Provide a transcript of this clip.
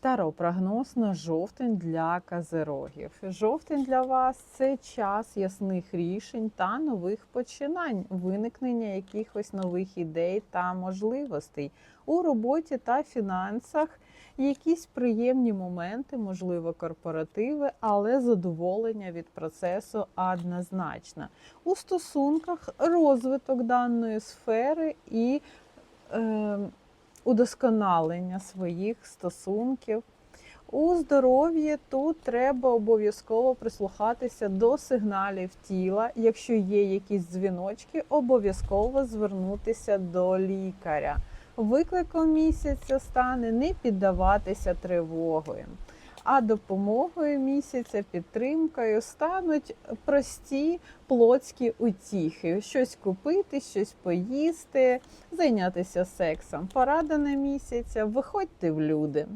Таро прогноз на жовтень для казерогів. Жовтень для вас це час ясних рішень та нових починань, виникнення якихось нових ідей та можливостей у роботі та фінансах. Якісь приємні моменти, можливо, корпоративи, але задоволення від процесу однозначно. У стосунках розвиток даної сфери і е, удосконалення своїх стосунків. У здоров'ї тут треба обов'язково прислухатися до сигналів тіла. Якщо є якісь дзвіночки, обов'язково звернутися до лікаря. Викликом місяця стане не піддаватися тривогою. А допомогою місяця, підтримкою стануть прості плотські утіхи: щось купити, щось поїсти, зайнятися сексом. Порада на місяця, виходьте в люди.